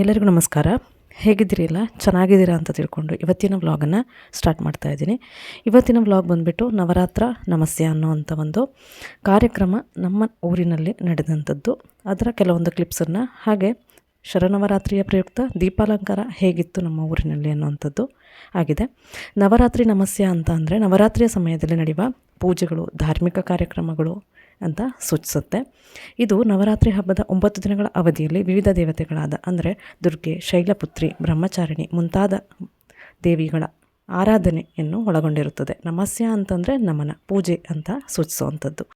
ಎಲ್ಲರಿಗೂ ನಮಸ್ಕಾರ. ಹೇಗಿದ್ದೀರಿ ಎಲ್ಲ ಚೆನ್ನಾಗಿದ್ದೀರಾ ಅಂತ ತಿಳ್ಕೊಂಡು ಇವತ್ತಿನ ವ್ಲಾಗನ್ನು ಸ್ಟಾರ್ಟ್ ಮಾಡ್ತಾ ಇದ್ದೀನಿ. ಇವತ್ತಿನ ವ್ಲಾಗ್ ಬಂದುಬಿಟ್ಟು ನವರಾತ್ರ ನಮಸ್ಯ ಅನ್ನೋವಂಥ ಒಂದು ಕಾರ್ಯಕ್ರಮ ನಮ್ಮ ಊರಿನಲ್ಲಿ ನಡೆದಂಥದ್ದು. ಅದರ ಕೆಲವೊಂದು ಕ್ಲಿಪ್ಸನ್ನು ಹಾಗೆ ಶರನವರಾತ್ರಿಯ ಪ್ರಯುಕ್ತ ದೀಪಾಲಂಕಾರ ಹೇಗಿತ್ತು ನಮ್ಮ ಊರಿನಲ್ಲಿ ಅನ್ನುವಂಥದ್ದು ಆಗಿದೆ. ನವರಾತ್ರಿ ನಮಸ್ಯ ಅಂತ ಅಂದರೆ ನವರಾತ್ರಿಯ ಸಮಯದಲ್ಲಿ ನಡೆಯುವ ಪೂಜೆಗಳು, ಧಾರ್ಮಿಕ ಕಾರ್ಯಕ್ರಮಗಳು ಅಂತ ಸೂಚಿಸುತ್ತೆ. ಇದು ನವರಾತ್ರಿ ಹಬ್ಬದ ಒಂಬತ್ತು ದಿನಗಳ ಅವಧಿಯಲ್ಲಿ ವಿವಿಧ ದೇವತೆಗಳಾದ ಅಂದರೆ ದುರ್ಗೆ, ಶೈಲಪುತ್ರಿ, ಬ್ರಹ್ಮಚಾರಿಣಿ ಮುಂತಾದ ದೇವಿಗಳ ಆರಾಧನೆಯನ್ನು ಒಳಗೊಂಡಿರುತ್ತದೆ. ನಮಸ್ಯ ಅಂತಂದರೆ ನಮನ, ಪೂಜೆ ಅಂತ ಸೂಚಿಸುವಂಥದ್ದು.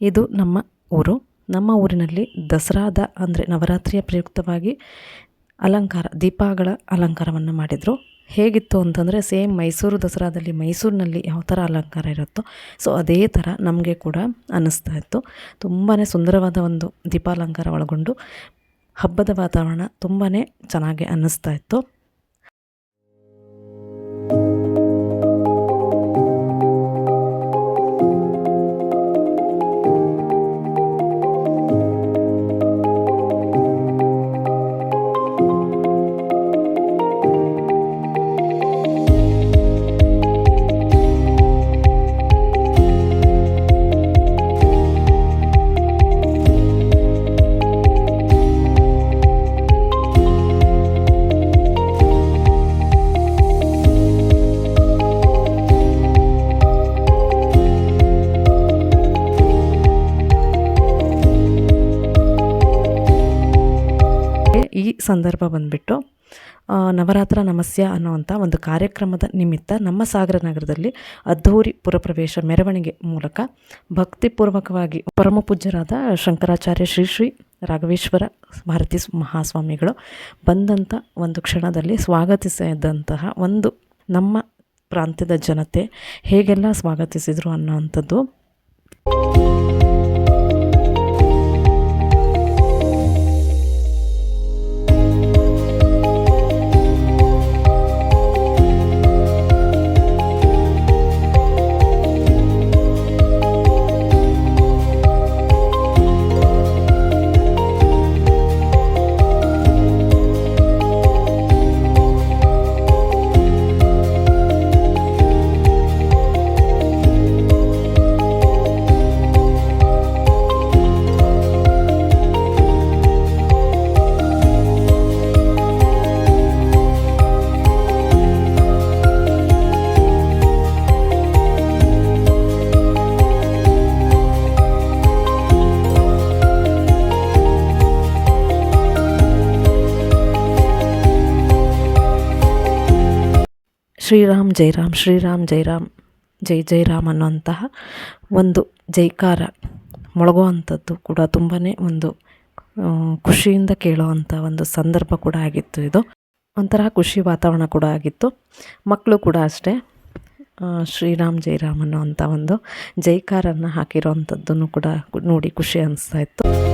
ಇದು ನಮ್ಮ ಊರು. ನಮ್ಮ ಊರಿನಲ್ಲಿ ದಸರಾದ ಅಂದರೆ ನವರಾತ್ರಿಯ ಪ್ರಯುಕ್ತವಾಗಿ ಅಲಂಕಾರ, ದೀಪಗಳ ಅಲಂಕಾರವನ್ನು ಮಾಡಿದರು. ಹೇಗಿತ್ತು ಅಂತಂದರೆ ಸೇಮ್ ಮೈಸೂರು ದಸರಾದಲ್ಲಿ ಮೈಸೂರಿನಲ್ಲಿ ಯಾವ ಥರ ಅಲಂಕಾರ ಇರುತ್ತೋ, ಸೊ ಅದೇ ಥರ ನಮಗೆ ಕೂಡ ಅನ್ನಿಸ್ತಾ ಇತ್ತು. ತುಂಬಾ ಸುಂದರವಾದ ಒಂದು ದೀಪಾಲಂಕಾರ ಒಳಗೊಂಡು ಹಬ್ಬದ ವಾತಾವರಣ ತುಂಬಾ ಚೆನ್ನಾಗಿ ಅನ್ನಿಸ್ತಾ ಇತ್ತು. ಈ ಸಂದರ್ಭ ಬಂದುಬಿಟ್ಟು ನವರಾತ್ರ ನಮಸ್ಯ ಅನ್ನುವಂಥ ಒಂದು ಕಾರ್ಯಕ್ರಮದ ನಿಮಿತ್ತ ನಮ್ಮ ಸಾಗರ ನಗರದಲ್ಲಿ ಅದ್ಧೂರಿ ಪುರಪ್ರವೇಶ ಮೆರವಣಿಗೆ ಮೂಲಕ ಭಕ್ತಿಪೂರ್ವಕವಾಗಿ ಪರಮಪೂಜ್ಯರಾದ ಶಂಕರಾಚಾರ್ಯ ಶ್ರೀ ಶ್ರೀ ರಾಘವೇಶ್ವರ ಭಾರತಿ ಮಹಾಸ್ವಾಮಿಗಳು ಬಂದಂಥ ಒಂದು ಕ್ಷಣದಲ್ಲಿ ಸ್ವಾಗತಿಸಿದಂತಹ ಒಂದು ನಮ್ಮ ಪ್ರಾಂತ್ಯದ ಜನತೆ ಹೇಗೆಲ್ಲ ಸ್ವಾಗತಿಸಿದರು ಅನ್ನೋವಂಥದ್ದು. ಶ್ರೀರಾಮ್, ಜೈರಾಮ್ ಶ್ರೀರಾಮ್, ಜೈರಾಮ್, ಜೈ ಜೈರಾಮ್ ಅನ್ನುವಂತಹ ಒಂದು ಜೈಕಾರ ಮೊಳಗುವಂಥದ್ದು ಕೂಡ ತುಂಬಾ ಒಂದು ಖುಷಿಯಿಂದ ಕೇಳುವಂಥ ಒಂದು ಸಂದರ್ಭ ಕೂಡ ಆಗಿತ್ತು ಇದು. ಒಂಥರ ಖುಷಿ ವಾತಾವರಣ ಕೂಡ ಆಗಿತ್ತು. ಮಕ್ಕಳು ಕೂಡ ಅಷ್ಟೇ ಶ್ರೀರಾಮ್, ಜೈರಾಮ್ ಅನ್ನೋವಂಥ ಒಂದು ಜೈಕಾರನ್ನು ಹಾಕಿರೋವಂಥದ್ದನ್ನು ಕೂಡ ನೋಡಿ ಖುಷಿ ಅನಿಸ್ತಾ ಇತ್ತು.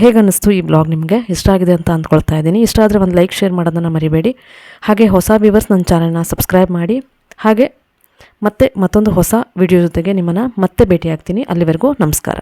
ಹೇಗೆ ಅನ್ನಿಸ್ತು ಈ ಬ್ಲಾಗ್ ನಿಮಗೆ? ಇಷ್ಟ ಆಗಿದೆ ಅಂತ ಅಂದ್ಕೊಳ್ತಾ ಇದ್ದೀನಿ. ಇಷ್ಟ ಆದರೆ ಒಂದು ಲೈಕ್ ಶೇರ್ ಮಾಡೋದನ್ನು ಮರಿಬೇಡಿ. ಹಾಗೆ ಹೊಸ ವ್ಯೂವರ್ಸ್ ನನ್ನ ಚಾನಲ್ನ ಸಬ್ಸ್ಕ್ರೈಬ್ ಮಾಡಿ. ಹಾಗೆ ಮತ್ತೆ ಮತ್ತೊಂದು ಹೊಸ ವಿಡಿಯೋ ಜೊತೆಗೆ ನಿಮ್ಮನ್ನು ಮತ್ತೆ ಭೇಟಿಯಾಗ್ತೀನಿ. ಅಲ್ಲಿವರೆಗೂ ನಮಸ್ಕಾರ.